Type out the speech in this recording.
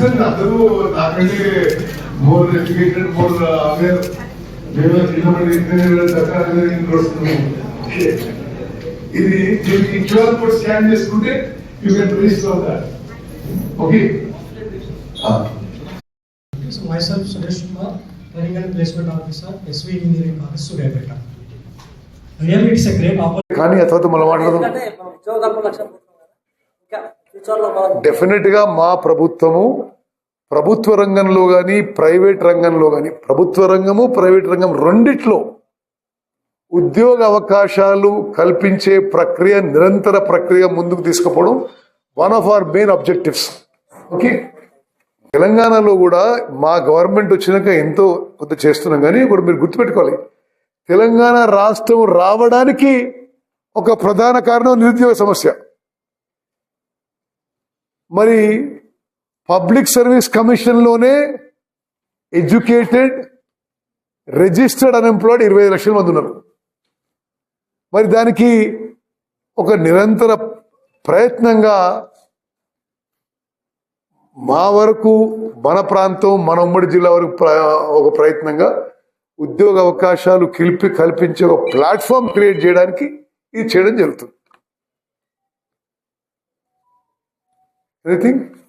నిజంగా అందరూ నాకంటే మోర్ ఎడ్యుకేటెడ్ మోర్ అవేర్ మేము చిన్నప్పటి ఇంజనీర్ దసరా ఇంజనీరింగ్ వస్తున్నాము ఇది దీనికి క్యూఆర్ కోడ్ స్కాన్ చేసుకుంటే you can register that okay So myself Suresh Kumar, Training and Placement Officer, SV Engineering College, Suryaipeta. Really, it's a great opportunity. కానీ ఆ తర్వాత మనం మాట్లాడదాం డెఫినెట్గా డెఫినెట్గా మా ప్రభుత్వము ప్రభుత్వ రంగంలో కానీ ప్రైవేట్ రంగంలో కానీ ప్రభుత్వ రంగము ప్రైవేట్ రంగం రెండిట్లో ఉద్యోగ అవకాశాలు కల్పించే ప్రక్రియ నిరంతర ప్రక్రియ ముందుకు తీసుకుపోవడం one of our main objectives okay తెలంగాణలో కూడా మా గవర్నమెంట్ వచ్చినాక ఎంతో కొంత చేస్తున్నాం కానీ ఇప్పుడు మీరు గుర్తుపెట్టుకోవాలి. తెలంగాణ రాష్ట్రం రావడానికి ఒక ప్రధాన కారణం నిరుద్యోగ సమస్య. మరి పబ్లిక్ సర్వీస్ కమిషన్లోనే ఎడ్యుకేటెడ్ రిజిస్టర్డ్ అన్ఎంప్లాయిడ్ ఇరవై ఐదు లక్షల మంది ఉన్నారు. మరి దానికి ఒక నిరంతర ప్రయత్నంగా మా వరకు మన ప్రాంతం మన ఉమ్మడి జిల్లా వరకు ప్ర- ఒక ప్రయత్నంగా ఉద్యోగ అవకాశాలు కల్పి కల్పించే ఒక ప్లాట్ఫామ్ క్రియేట్ చేయడానికి ఇది చేయడం జరుగుతుంది. Anything?